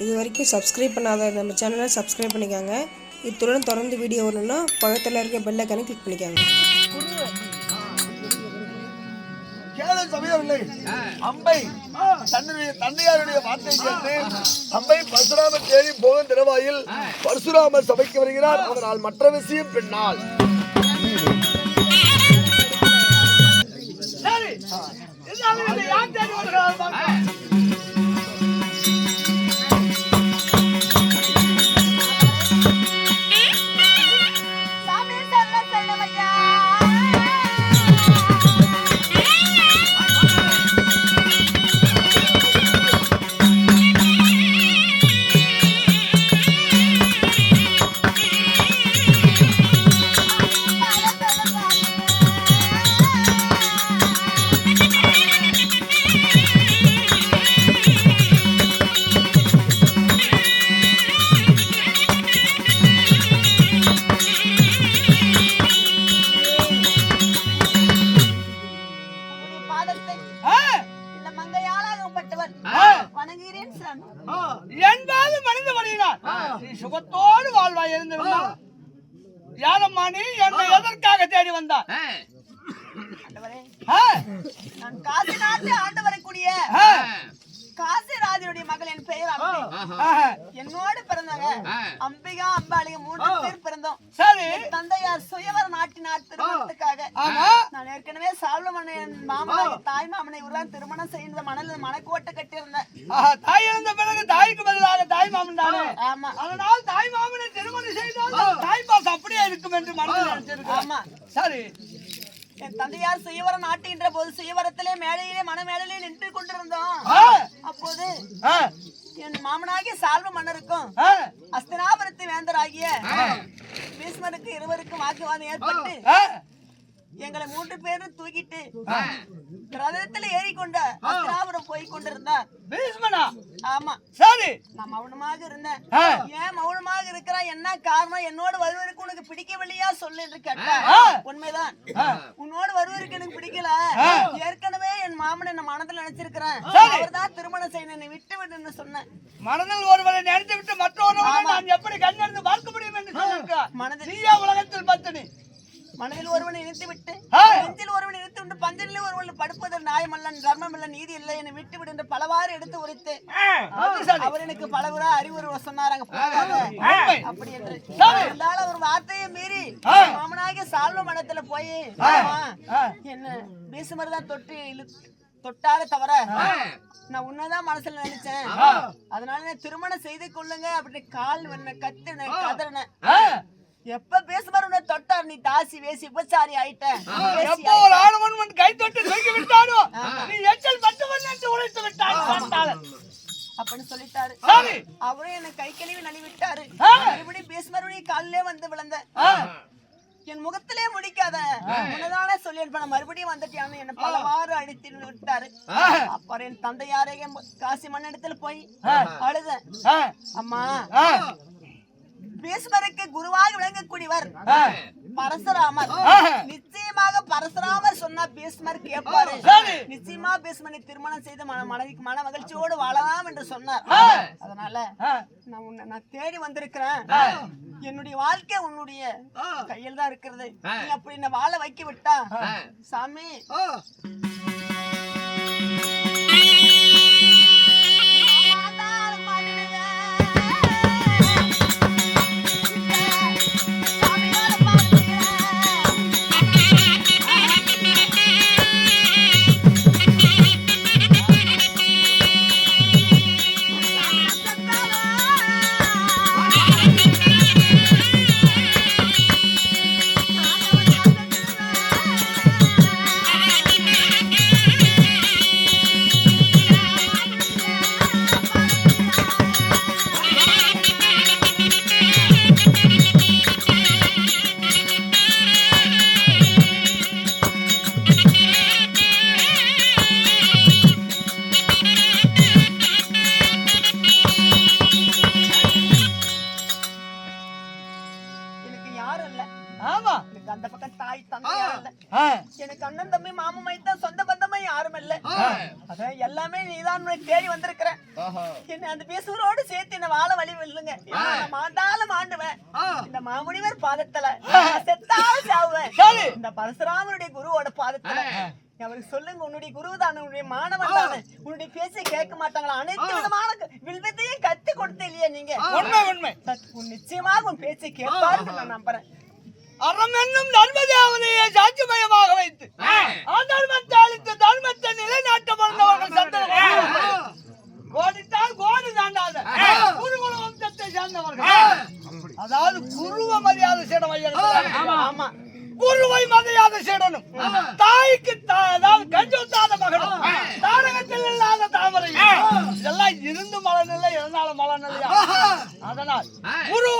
இது வரைக்கும் சப்ஸ்கிரைப் பண்ணாத நம்ம சேனலை சப்ஸ்கிரைப் பண்ணிக்கோங்க. இத்துடன் தொடர்ந்து வீடியோ வரணும்னா பக்கத்தில் இருக்க பெல் ஐக்கானை கிளிக் பண்ணிக்கோங்க. கேளு சமயவில்லை. அம்பை தன்னுடைய தந்தையாருடைய வார்த்தை கேட்டு அம்பை பரசுராம தேடி போகும் தினவாயில் பரசுராம சபைக்கு வருகிறார். அதனால் மற்ற விஷயம் பின்னால். நான் காசி நாட்டு ஆண்டு வரக்கூடிய ஆ, காசிராஜனுடைய மகள் என் பெயர் அம்பை. என்னோடு பிறந்தாங்க அம்பிகா அம்பாளிக மூன்று பேர் பிறந்தோம். சரி. தந்தையார் சுயவர நாட்டினார் திருமணத்துக்காக. நான் ஏற்கனவே சால்வமனை என் மாமனை தாய் மாமனை உருவான் திருமணம் செய்த மணல் மனக்கோட்டை கட்டியிருந்தேன். தாய் இழந்த பிறகு தாய்க்கு பதிலாக தாய் மாமன் தானே? ஆமா. அதனால் தாய் மாமனை திருமணம் செய்தால் தாய் பாசம் அப்படியே இருக்கும் என்று மனதில் நினைச்சிருக்கிறேன். ஆமா. சரி. என் தந்தையார் சுயவரம் நாட்டுகின்ற போது சுயவரத்திலே மேடையிலே மனமேடையிலே நின்று கொண்டிருந்தோம் அப்போது என் மாமனாகிய சால்வ மன்னருக்கும் அஸ்தினாபுரத்து வேந்தராகிய பீஷ்மருக்கு இருவருக்கும் வாக்குவாதம் ஏற்பட்டு எங்களை மூன்று பேரும் தூக்கிட்டு ரதத்துல ஏறிக்கொண்ட அஸ்தினாபுரம் போய் கொண்டிருந்தார் பீஷ்மனா? ஆமா. சரி. நான் மௌனமாக இருந்தேன். ஏன் மௌனமாக இருக்கிறா? என்ன காரணம்? என்னோடு வருவதற்கு உனக்கு பிடிக்கவில்லையா? சொல்லு என்று கேட்டா. ஆ. உண்மைதான். உன்னோடு வருவதற்கு எனக்கு பிடிக்கல. ஏற்கனவே என் மாமனை நான் மனதில் நினைச்சிருக்கிறேன் சரி. அவர்தான் திருமணம் என்னை விட்டு விடுன்னு சொன்னேன். மனதில் ஒருவரை நினைத்து விட்டு மற்றொருவரை நான் எப்படி கண்ணெடுத்து பார்க்க முடியும் என்று சொல்லியிருக்கிறார்? மனதில் உலகத்தில் பத்தினி? மனதில் ஒருவனை இணைத்து விட்டு. நெஞ்சில் ஒருவனை இணைத்து விட்டு பஞ்சனில் ஒருவன் படுப்பது நியாயமல்ல தர்மம் இல்ல நீதி இல்லை என்னை விட்டு விடு என்று பலவாறு எடுத்து உரைத்து அவர் எனக்கு பலவரா அறிவுரை சொன்னாராங்க. அப்படி என்று. இருந்தாலும் ஒரு வார்த்தையை மீறி. மாமனாகிய சால்வ மடத்துல போய். என்ன பேசுமாரி தான் தொட்டு இழு தொட்டாலே தவிர நான் உன்னதான் மனசுல நினைச்சேன். அதனால திருமணம் செய்து கொள்ளுங்க அப்படி கால் வண்ண கத்துன கதறின. எப்ப பேசுமாறு உன்னை தொட்டார். நீ தாசி வேசி உபச்சாரி ஆயிட்ட எப்போ ஒரு ஆணவன் உன் கை தொட்டு தூக்கி விட்டானோ நீ எச்சல் பட்டுவன் என்று உழைத்து விட்டான் பார்த்தாளன். அப்படின்னு சொல்லிட்டாரு. அவரும் என்ன கை கழுவி நழுவி விட்டாரு. மறுபடியும் பேசுமாறு காலிலே வந்து விழுந்தேன். ஆ, என் முகத்திலே முடிக்காத. முன்னதானே சொல்லி நான் மறுபடியும் வந்துட்டியான்னு என்ன பலவாறு அடித்து விட்டாரு. அப்புறம் என் தந்தையாரே காசி மண்ணிடத்துல போய் அழுதேன். ஆ, அம்மா பீஷ்மருக்கு குருவாக விளங்கக்கூடியவர். பரசுராமர். நிச்சயமாக பரசுராமர் சொன்னா பீஷ்மர் கேட்பாரு. நிச்சயமா பீஷ்மனை திருமணம் செய்து மன மனதிற்கு மன மகிழ்ச்சியோடு வாழலாம் என்று சொன்னார். அதனால நான் உன்னை நான் தேடி வந்திருக்கிறேன். என்னுடைய வாழ்க்கை உன்னுடைய கையில் தான் இருக்கிறது. நீ அப்படி என்ன வாழ வைக்க விட்டா சாமி. இல்ல அதான் எல்லாமே நீதான் தேடி வந்திருக்கிறேன் என்ன அந்த பேசுவரோடு சேர்த்து என்ன வாழ வழி இல்லைங்க நான் மாண்டாலும் மாண்டுவேன். இந்த மாமுனிவர் பாதத்துல செத்தாலும் சாவுவேன். இந்த பரசுராமனுடைய குருவோட பாதத்துல. அவருக்கு சொல்லுங்க உன்னுடைய குரு தானே உன்னுடைய மாணவன் தானே உன்னுடைய பேச்சை கேட்க மாட்டாங்களா? அனைத்து விதமான வில்வத்தையும் கத்து கொடுத்து இல்லையா நீங்க? உண்மை உண்மை. நிச்சயமாக உன் பேச்சை கேட்பார்கள் நான் நம்புறேன். அறம் என்னும் நர்மதேவனையை சாட்சிமயமாக வைத்து அதர்மத்தை அழித்து தர்மத்தை நிலைநாட்ட வந்தவர்கள் சந்தர்கள் கோடித்தால் கோடி தாண்டாத குருகுல வம்சத்தை சேர்ந்தவர்கள். அதாவது குருவ மரியாதை சீடம் ஐயா ஆமா. குருவை மதியாத சீடனும் தாய்க்கு தா- அதாவது கஞ்சொத்தாத மகனும் தாரகத்தில் இல்லாத தாமரை இதெல்லாம் இருந்து மலன் இல்லை இருந்தாலும் மலன் இல்லையா அதனால் குரு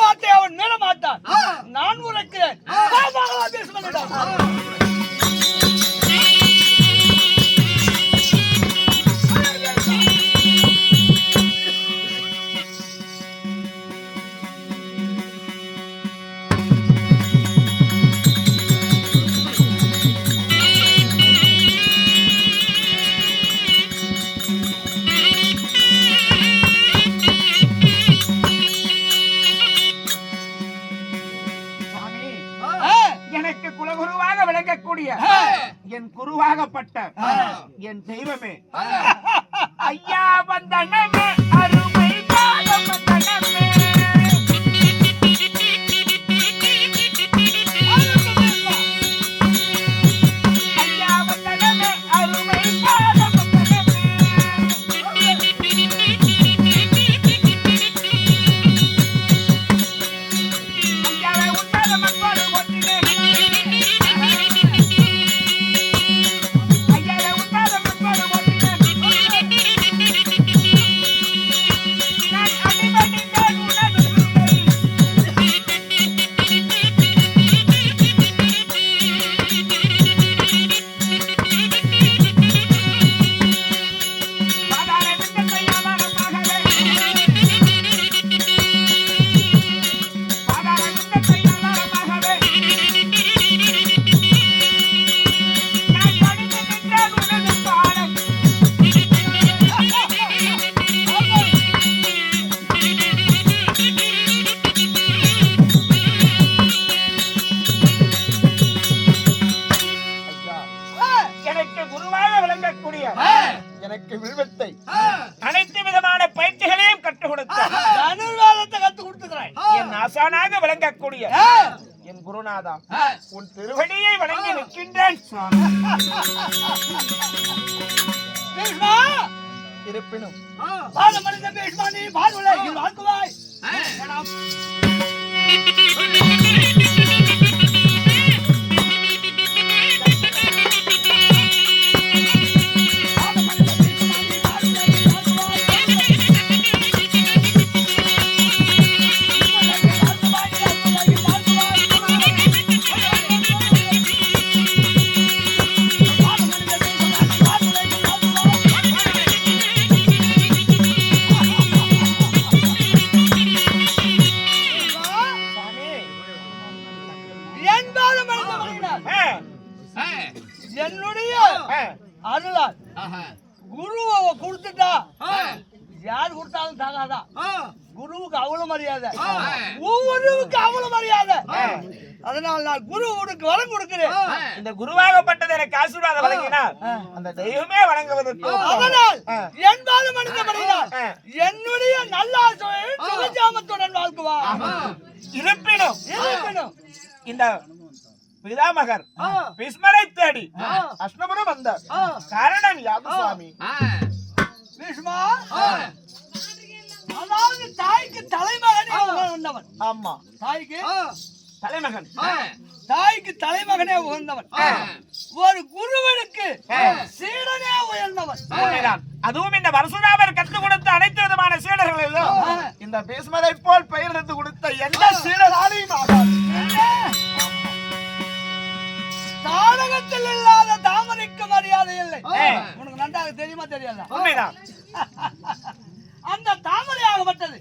குலகுருவாக விளங்கக்கூடிய என் குருவாகப்பட்ட என் தெய்வமே. ஐயா வந்தனமே அருமை ஆசானாக விளங்கக்கூடிய என் குருநாதா உன் திருவடியை வணங்கி நிற்கின்றேன் இருப்பினும் பீஷ்மா நீ பாதுலையில் பிதாமகர் பிஸ்மரை தேடி. அஷ்டபுரம் வந்தார். காரணம் யாது சுவாமி பீஷ்மா. அதாவது தாய்க்கு தலைமகனே ஆமா. தாய்க்கு தலைமகன். தாய்க்கு தலைமகனே உகந்தவன். ஒரு குருவனுக்கு சீடனே உயர்ந்தவன். அதுவும் இந்த பரசுராமர் கற்றுக் கொடுத்த அனைத்து விதமான சீடர்களிலும் இந்த பீஸ்மரை போல் பெயர் எடுத்து கொடுத்த எந்த சீடராலையும் ஆகாது. தாடகத்தில் இல்லாத தாமரைக்கு மரியாதை இல்லை. உனக்கு நன்றாக தெரியுமா தெரியாதா? உண்மைதான். அந்த தாமரை ஆகப்பட்டது.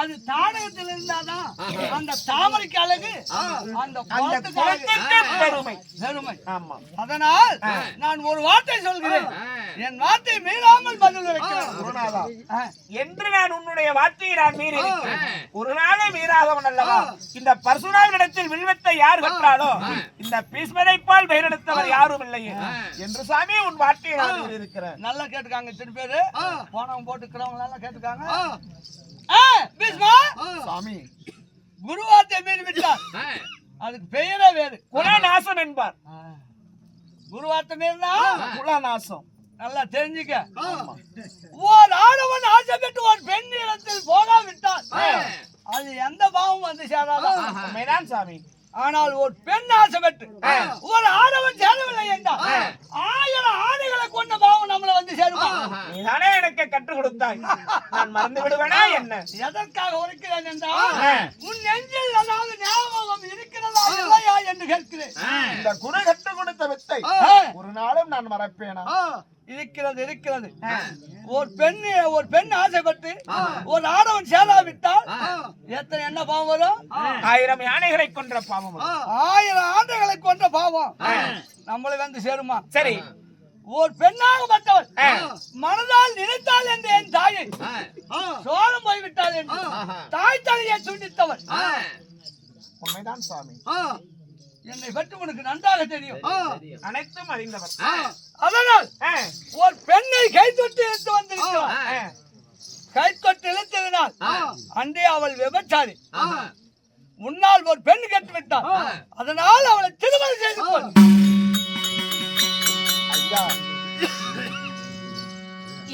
அது தாடகத்தில் இருந்தாதான் அந்த தாமரைக்கு அழகு அந்த பெருமை. பெருமை. ஆமா. அதனால் நான் ஒரு வார்த்தை சொல்கிறேன். என் வார்த்தை மீறாமல் பதில் ஆ. என்று நான் உன்னுடைய வார்த்தையை நான் மீறி. ஒரு நாளே மீறாதவன் அல்லவா? இந்த பரசுராமிடத்தில் வில்வத்தை யார் கற்றாலோ இந்த பீஸ்மரை போல் பெயரெடுத்தவர் யாரும் இல்லையே. என்று சாமி உன் வார்த்தையை நான் இருக்கிறேன் நல்லா கேட்டுக்காங்க இத்தனை பேரு. போனவங்க போட்டுக்கிறவங்க எல்லாம் கேட்டுக்காங்க. சாமி குருவார்த்தை மீறி விட்டார் அதுக்கு பெயரே வேறு. குலநாசம் என்பார். குருவார்த்தை மீறினா குலநாசம். நல்லா தெரிஞ்சுக்க. ஓர் ஆடவன் ஆசைப்பட்டு ஒரு பெண் இடத்தில் போகாவிட்டால் அது எந்த பாவம் வந்து சேராதான் சாமி. ஆனால் ஒரு பெண் ஆசைப்பட்டு ஒரு ஆடவன் சேரவில்லை என்றால் ஆயிரம் ஆடைகளை கொண்ட பாவம் நம்மள வந்து சேருமா? நீதானே எனக்கு கற்றுக் கொடுத்தாய். நான் மறந்து விடுவேனா என்ன? எதற்காக உரைக்கிறேன் என்றால் உன் நெஞ்சில் அதாவது ஞாபகம் இருக்கிறதா இல்லையா என்று கேட்கிறேன். இந்த குரு கற்றுக் கொடுத்த வித்தை ஒரு நாளும் நான் மறப்பேனா? இருக்கிறது இருக்கிறது. ஒரு பெண் ஒரு பெண் ஆசைப்பட்டு ஒரு ஆடவன் சேராவிட்டால் எத்தனை என்ன பாவம் வரும்? ஆயிரம் யானைகளை கொன்ற பாவம். ஆயிரம் ஆண்டுகளை கொண்ட பாவம். நம்மளை வந்து சேருமா? சரி. ஒரு பெண்ணாகப்பட்டவள் மனதால் நினைத்தாள் என்று என் தாயை. சோழம் போய்விட்டாள் என்று தாய் தலையை துண்டித்தவள் உண்மைதான் சுவாமி. என்னை பற்றி உனக்கு நன்றாக தெரியும். அனைத்தும் அறிந்தவர் அதனால் ஒரு பெண்ணை கை தொட்டு இழுத்து வந்திருக்கிறாள் ஆ. கை தொட்டு இழுத்ததினால் அன்றே அவள் விபச்சாரி. முன்னால் ஒரு பெண் கட்டு விட்டாள் அதனால் அவளை திருமணம் செய்து கொள்.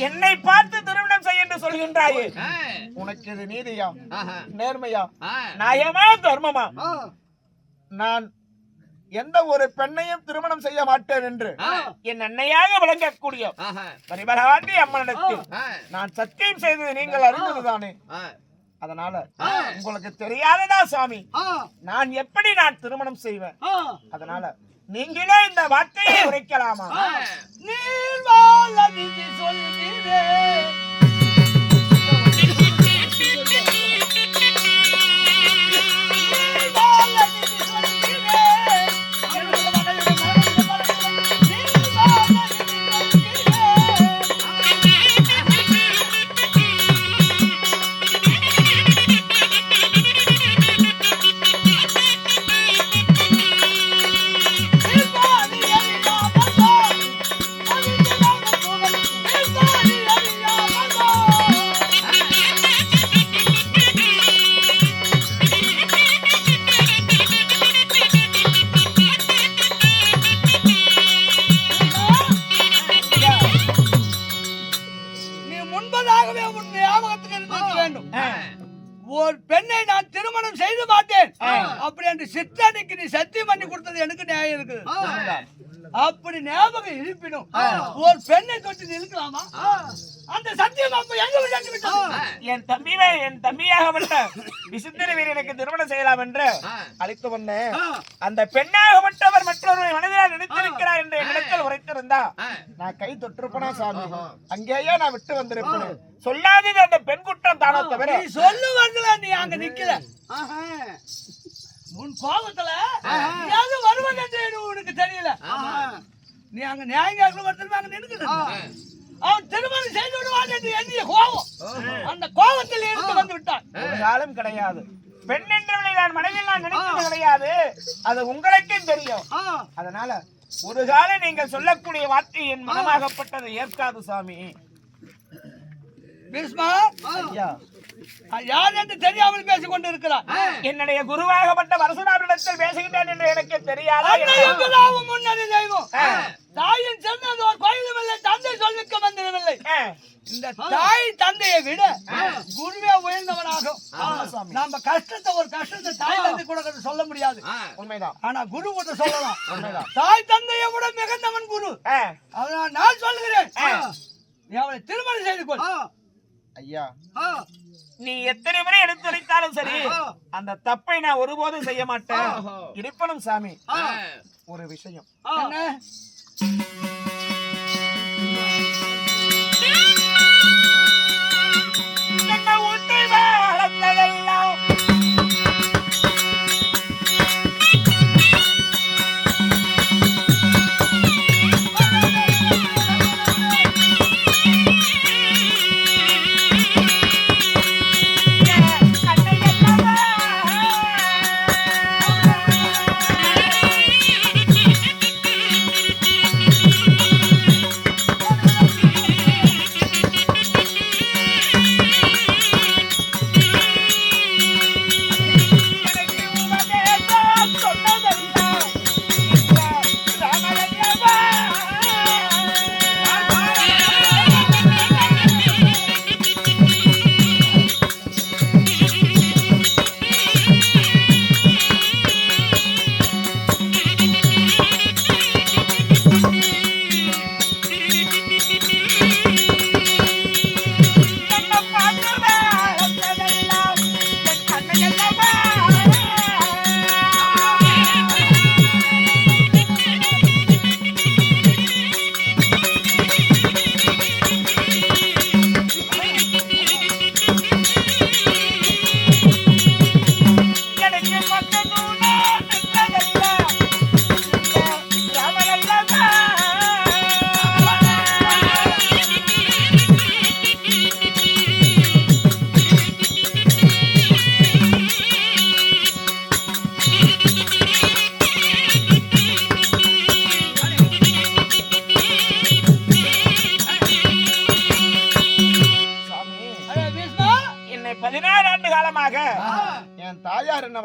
என்னை பார்த்து திருமணம் செய்ய என்று சொல்கின்றாயே. உனக்கு இது நீதியா நேர்மையா நியாயமா தர்மமா நான் எந்த ஒரு பெண்ணையும் திருமணம் செய்ய மாட்டேன் என்று என் அன்னையாக விளங்கக்கூடிய பரிபராண்டி அம்மனிடத்தில் நான் சத்தியம் செய்தது நீங்கள் அறிந்ததுதானே அதனால உங்களுக்கு தெரியாததா சாமி? நான் எப்படி நான் திருமணம் செய்வேன்? அதனால நீங்களே இந்த வார்த்தையை உரைக்கலாமா? நீர் வாழ அந்த பெண்ணாகப்பட்டவர் மற்றொரு மனிதரால் நினைத்திருக்கிறார் என்று என்னிடத்தில் உரைத்திருந்தா நான் கை தொட்டிருப்பனா சாமி? அங்கேயே நான் விட்டு வந்திருப்பேன். சொல்லாதது அந்த பெண் குற்றம் தானோ தவிர. நீ சொல்லுவதுல நீ அங்க நிக்கல. உன் கோபத்துல ஏது வருவது என்று உனக்கு தெரியல. நீ அங்க நியாயம் ஒருத்தர் அங்க நின்னுக்கிட்டு அவன் திருமணம் செய்து விடுவான் என்று எண்ணிய கோபம். அந்த கோபத்தில் இருந்து வந்து விட்டான். ஒரு காலம் கிடையாது. பெண் என்றவளை நான் மனதில் நான் நினைத்தது கிடையாது. அது உங்களுக்கும் தெரியும். அதனால ஒரு காலம் நீங்கள் சொல்லக்கூடிய வார்த்தை என் மனமாகப்பட்டதை. ஏற்காது சாமி. யார் என்று தெரியாமல் பேசிக் கொண்டு இருக்கிறார் என்னுடைய குருவாகப்பட்ட பரசுராமிடத்தில் பேசுகின்றேன் என்று எனக்கு தெரியாதா முன்னணி தெய்வம். தாயின் சொன்னது ஒரு கோயிலும் இல்லை தந்தை சொல்லிக்க ஆ, இந்த தாய் தந்தையை விட குருவே உயர்ந்தவனாகும். நம்ம கஷ்டத்தை ஒரு கஷ்டத்தை தாய் தந்தை கூட சொல்ல முடியாது. உண்மைதான். ஆனா குரு கூட சொல்லலாம். தாய் தந்தையை விட மிகுந்தவன் குரு. ஆ, அதனால் நான் சொல்கிறேன் நீ அவளை திருமணம் செய்து கொள். ஐயா. நீ எத்தனை முறை எடுத்துரைத்தாலும் சரி அந்த தப்பை நான் ஒருபோதும் செய்ய மாட்டேன். இருப்பனும் சாமி. ஒரு விஷயம். என்ன? என்ன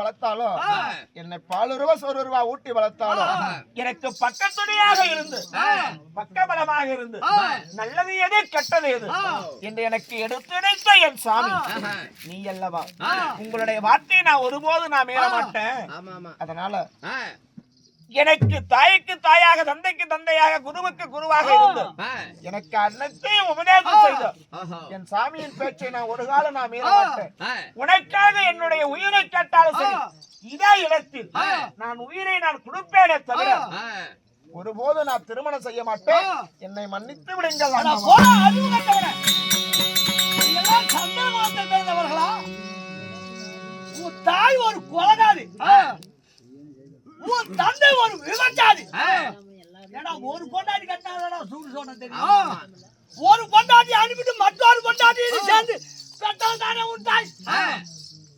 தாயார் என்ன வளர்த்தாலும் என்னை பாலுருவா சோறுருவா ஊட்டி வளர்த்தாலும் எனக்கு பக்கத்துணையாக இருந்து பக்கபலமாக இருந்து நல்லது எது கெட்டது எது? என்று எனக்கு எடுத்துரைத்த என் சாமி. நீ அல்லவா? உங்களுடைய வார்த்தையை நான் ஒருபோதும் நான் மீற மாட்டேன் அதனால எனக்கு தாய்க்கு தாயாக தந்தைக்கு தந்தையாக குருவுக்கு குருவாக இருந்து எனக்கு அனைத்தையும் உபதேசம் செய்த என் சாமியின் பேச்சை நான் ஒரு காலம் நான் மீற மாட்டேன். உனக்காக என்னுடைய உயிரை கேட்டாலும் சரி இதே இடத்தில் நான் உயிரை நான் கொடுப்பேனே தவிர ஒருபோது நான் திருமணம் செய்ய மாட்டேன். என்னை மன்னித்து விடுங்கள் சேர்ந்தவர்களா? உன் தாய் ஒரு கொலகாரி. உன் தந்தை ஒரு விபச்சாரி ஏடா ஒரு பொண்டாட்டி கட்டினாடா சூடு சொன்ன தெரியும். ஒரு பொண்டாட்டி அனுப்பிட்டு மற்றொரு பொண்டாட்டி சேர்ந்து பெற்றவன் தானே உன் தாய்?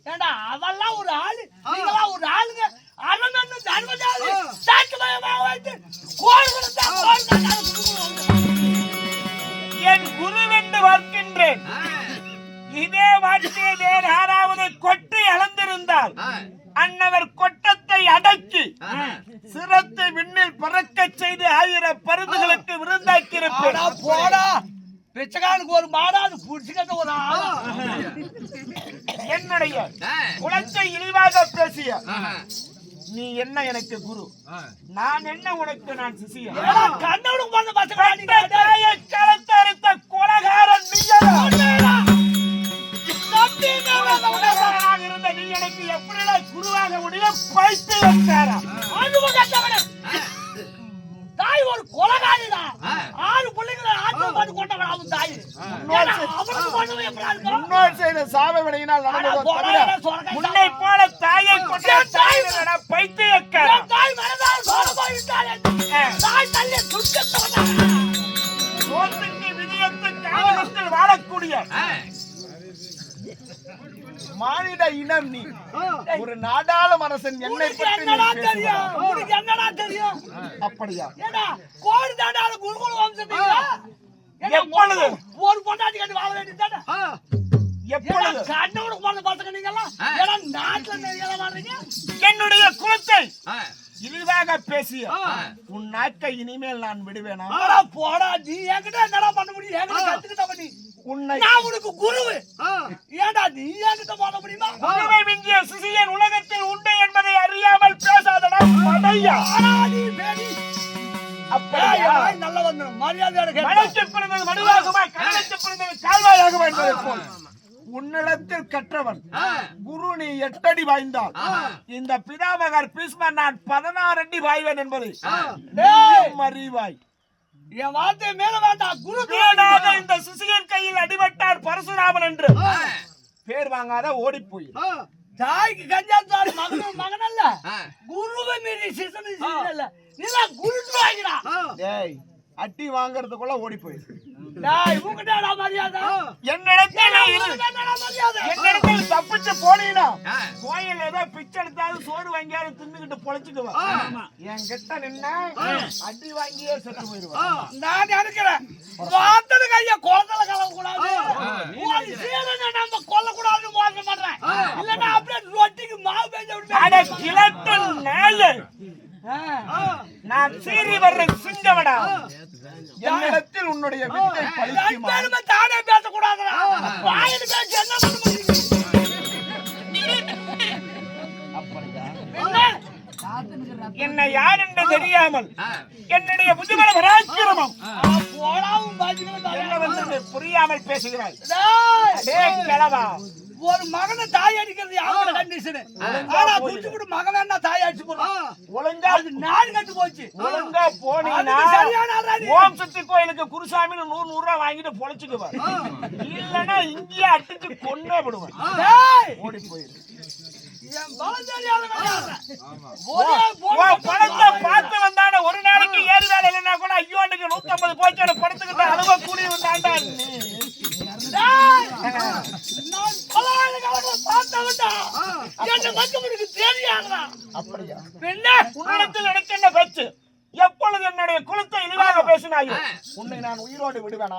ஏடா அவெல்லாம் ஒரு ஆளு. நீங்களாம் ஒரு ஆளுங்க. அரண்மனை தர்மஜாதி? சாட்சி மயமாக வைத்து என் குருவென்று பார்க்கின்றேன் இதே வாட்டியை வேறு யாராவது கொட்டி அளந்திருந்தால் அன்னவர் அடக்கி பறக்கச் செய்து ஆயிரம் பருந்துகளுக்கு விருந்தாக்கி இருப்பேன் போடா. பிச்சைக்காரனுக்கு ஒரு மாடா அது புடிச்சுக்கிட்ட ஒரு ஆளா என்னுடைய குலத்தை இழிவாக பேசிய நீ என்ன எனக்கு குரு? நான் என்ன உனக்கு நான் சிசிய கண்ணவனுக்கு பண்ண கொலகாரன். கொலகாரனாக இருந்த நீ எனக்கு எப்படிடா குருவாக முடியும் பைத்தியக்காரா முன்னோர் செய்த சாப வினையினால் நடந்ததோ முன்னை போல தாயை கொண்ட தாயினடா பைத்தியக்காரா தாய் மனதால் சோழ போய்விட்டாளே. தாய் தள்ளி துஷ்டத்தவனா. சோத்துக்கு விதியத்து காரணத்தில் வாழக்கூடிய. மானிட இனம் நீ. ஒரு நாடாள மனசன் என்னை என்னடா. தெரியும்? உனக்கு என்னடா தெரியும்? அப்படியா? ஏடா கோடி தாண்டாத குருகுல வம்சத்தீங்களா எப்பொழுது? ஒரு பொண்டாட்டி கட்டி வாழ வேண்டியதானே எப்பொழுது? கண்ணவனுக்கு பண்ண பசங்க நீங்க எல்லாம் நாட்டுல வாழ்றீங்க என்னுடைய குலத்தை இழிவாக பேசிய உன் நாட்டை இனிமேல் நான் விடுவேனா? போடா நீ என்கிட்ட என்னடா பண்ண முடியும்? என்கிட்ட கத்துக்கிட்ட பண்ணி. உன்னை நான் உனக்கு குருவு ஏடா நீ என்கிட்ட பண்ண முடியுமா? குருவை மிஞ்சிய சிசியன் உலகத்தில் உண்டு என்பதை அறியாமல் பேசாதடா நீ பேடி. அப்படியா? நல்ல வந்து மரியாதையோட கேட்டு மலைக்கு பிறந்தது மடுவாகுமா கண்ணத்து பிறந்தது கால்வாயாகுமா என்பதை போல் உன்னிடத்தில் கற்றவன் குரு நீ எட்டடி வாய்ந்தால். இந்த பிதாமகர் பீஸ்மர் நான் பதினாறு அடி வாய்வேன் என்பதை நீயும் அறிவாய் என் வார்த்தை மேல வேண்டாம் குரு இந்த சிசியன் கையில் அடிபட்டார் பரசுராமன் என்று. பேர் வாங்காத ஓடி போய் தாய்க்கு கஞ்சாத்தாரு மகன் மகன் அல்ல குருவை மீறி சிசனு இல்ல நீலா குரு வாங்கிடா. டேய் அட்டி வாங்குறதுக்குள்ள ஓடி போய் டேய் உங்கடா மரியாதை. என்னடா மரியாதை? என்னிடத்தில் தப்பிச்சு போனீனா கோயில் ஏதோ பிச்சை எடுத்தாலும் சோறு வாங்கியாலும் தின்னுகிட்டு பொழைச்சுக்குவா என் கிட்ட நின்னா அடி வாங்கியே செத்து போயிடுவான் நான் நினைக்கிறேன் வார்த்தை கைய கலவ கூடாது ஒரு சீரனை நம்ம கொல்ல கூடாதுன்னு மோசம் பண்றேன் இல்லன்னா அப்படியே ரொட்டிக்கு மாவு பேஞ்ச அட கிழட்டு நாயே நான் சீறி வர்ற சிங்கமடா என்னிடத்தில் உன்னுடைய வித்தை பழிக்குமா தானே பேசக்கூடாதுடா. வாயில பேசி என்ன பண்ண முடியும்? என்ன? யார் என்று தெரியாமல் என்னுடைய புதுமண பராக்கிரமம் புரியாமல் பேசுகிறாய். கிழவா. ஒரு மகனை தாய் அடிக்கிறது யாரோட கண்டிஷன் ஆனா குடிச்சு விட்டு மகன் தாய் அடிச்சு போடுறான் ஒழுங்கா அது நாடு கட்டு போச்சு. ஒழுங்கா போனீங்கன்னா? ஓம் சக்தி கோயிலுக்கு குருசாமின்னு நூறு நூறு ரூபாய் வாங்கிட்டு பொழைச்சுக்குவார் இல்லன்னா இங்கேயே அடிச்சு கொன்னே விடுவேன் டேய், ஓடி போயிரு. ஒரு நாளைக்கு ஏறி வேலை இல்லைன்னா கூட ஐயோ அன்னைக்கு நூத்தி ஐம்பது போச்சு படத்துக்கிட்ட அழுவ கூடி வந்தாண்டா நீ டேய், நான் பலாயிர காலத்துல பார்த்தவன்டா. என்ன மட்டும் உனக்கு தெரியாதுடா. அப்படியா பின்ன உன்னிடத்தில் எனக்கு என்ன பேச்சு எப்பொழுது என்னுடைய குலத்தை இழிவாக பேசினாயோ உன்னை விடுவேனா?